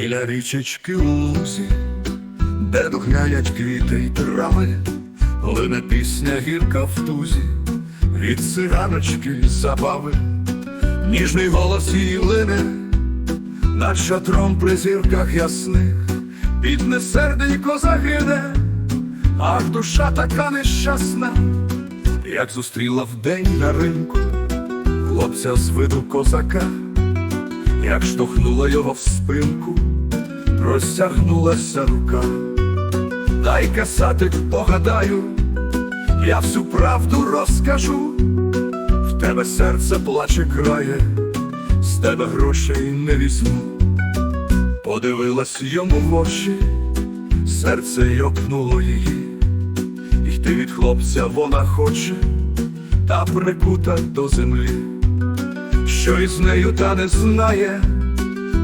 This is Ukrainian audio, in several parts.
біля річечки у лузі, де духнянять квіти й трави, лине пісня гірка в тузі, від циганочки забави, ніжний голос її лине, над шатром при зірках ясних, бідне серденько загине, ах душа така нещасна, як зустріла вдень на ринку хлопця з виду козака, як штовхнула його в спинку, розтягнулася рука. Дай касатик погадаю, я всю правду розкажу, в тебе серце плаче крає, з тебе грошей не візьму. Подивилась йому в очі, серце йокнуло її, йти від хлопця вона хоче, та прикута до землі. Що із нею та не знає,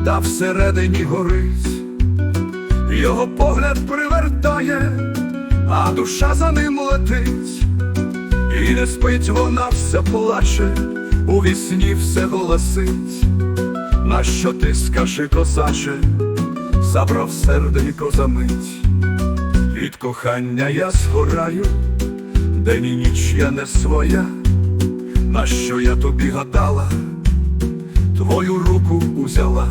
та всередині горить, його погляд привертає, а душа за ним летить, і не спить вона все плаче, у вісні все голосить. На що ти скажи, козаче, забрав серденько за мить, від кохання я згораю, день і ніч я не своя, на що я тобі гадала твою руку узяла,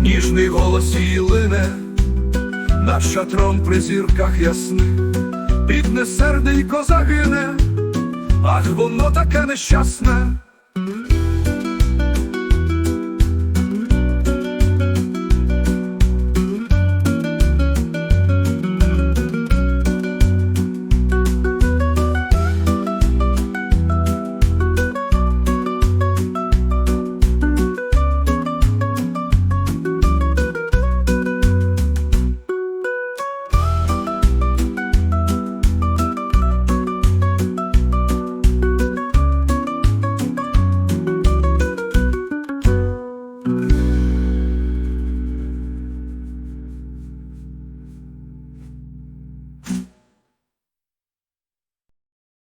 ніжний голос її лине, над шатром при зірках ясних, бідне серденько загине, ах воно таке нещасне,